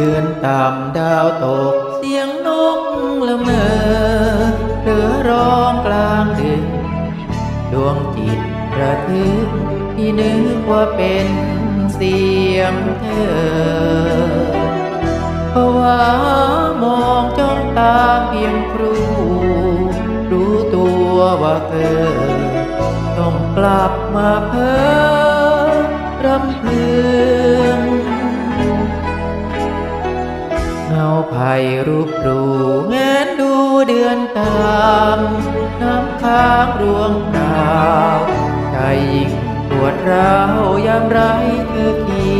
ดือนต่ำดาวตก เสียงนกละเมอเหลือร้องกลางดึก ดวงจิตระทึกที่นึกว่าเป็นเสียงเธอภาวามองจ้องตาเพียงครู รู้ตัวว่าเธอต้องกลับมาเพ้อ รูปรูแงนดูเดือนตาม น้ำค้างรวงดาวใจยิ่งปวดร้าวยามไรเธอเคี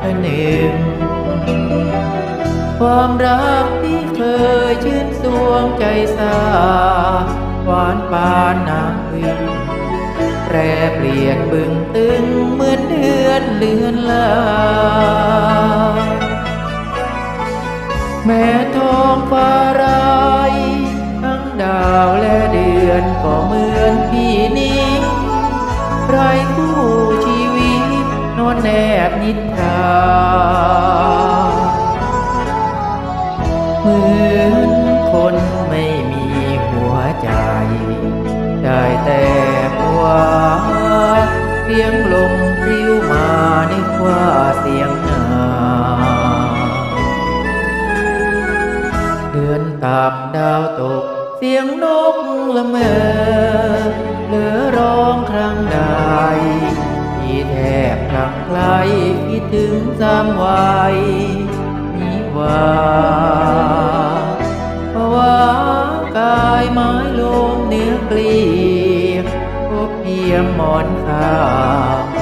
ยงหนึ่ง ความรักที่เคยชื่นสวงใจสาหวานปานน้ำวิงแปรเปลี่ยนบึงตึงเหมือนเดือนเลือนลา องฟ้าไรทั้งดาวและเดือนก็เหมือนพี่นิ่งไรคู่ชีวิตนอนแนบนิทราเหมือนคนไม่มีหัวใจ ได้แต่ เดือนต่ำดาวตก เสียงนกละเมอเหลือร้องครั้งใดที่แทบคลังไกลคิดถึงสามวัยมีว่าเพราว่ากายไม้ลมเนื้อกลียพบเพียงหมอนข้าว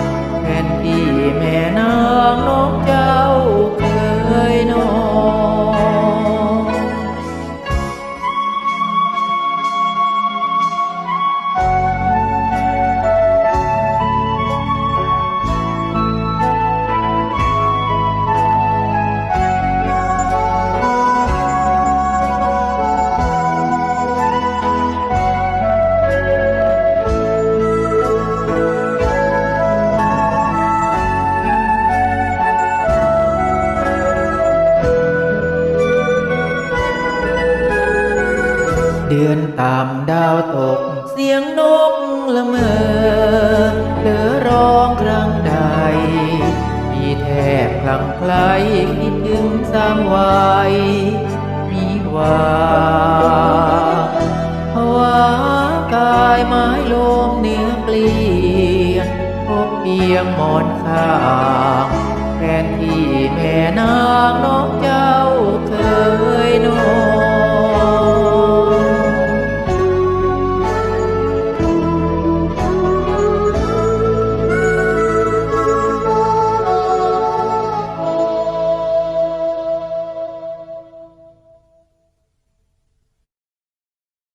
เดือนต่ำดาวตก เสียงนกละเมอเธอร้องครั้งใด มีแทบคลังไคล้คิดถึงสามวัยมีวาภาวะกายไม้ลมเนื้อเกลียนพบเพียงหมอนข้างแทนที่แม่นางน้องเจ้า